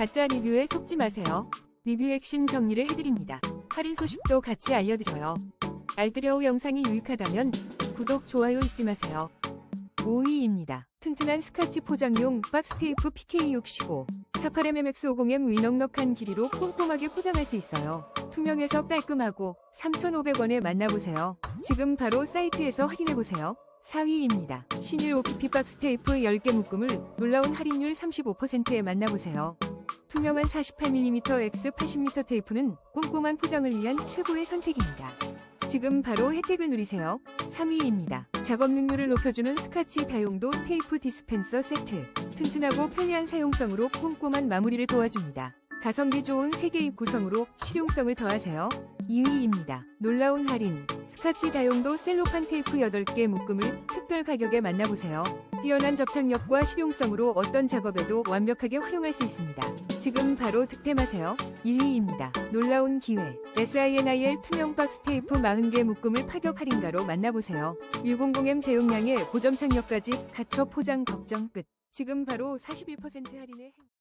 가짜 리뷰에 속지 마세요. 리뷰 액션 정리를 해드립니다. 할인 소식도 같이 알려드려요. 알뜰여우 영상이 유익하다면 구독, 좋아요 잊지 마세요. 5위입니다. 튼튼한 스카치 포장용 박스 테이프 PK65 48mmX50M 위넉넉한 길이로 꼼꼼하게 포장할 수 있어요. 투명해서 깔끔하고 3,500원에 만나보세요. 지금 바로 사이트에서 확인해보세요. 4위입니다. 신일 OPP 박스 테이프 10개 묶음을 놀라운 할인율 35%에 만나보세요. 투명한 48mm X 80m 테이프는 꼼꼼한 포장을 위한 최고의 선택입니다. 지금 바로 혜택을 누리세요. 3위입니다. 작업 능률을 높여주는 스카치 다용도 테이프 디스펜서 세트. 튼튼하고 편리한 사용성으로 꼼꼼한 마무리를 도와줍니다. 가성비 좋은 3개입 구성으로 실용성을 더하세요. 2위입니다. 놀라운 할인. 스카치 다용도 셀로판 테이프 8개 묶음을 특별 가격에 만나보세요. 뛰어난 접착력과 실용성으로 어떤 작업에도 완벽하게 활용할 수 있습니다. 지금 바로 득템하세요. 1위입니다. 놀라운 기회. SINIL 투명 박스 테이프 40개 묶음을 파격 할인가로 만나보세요. 100M 대용량에 고점 착력까지 갖춰 포장 걱정 끝. 지금 바로 41% 할인에 행...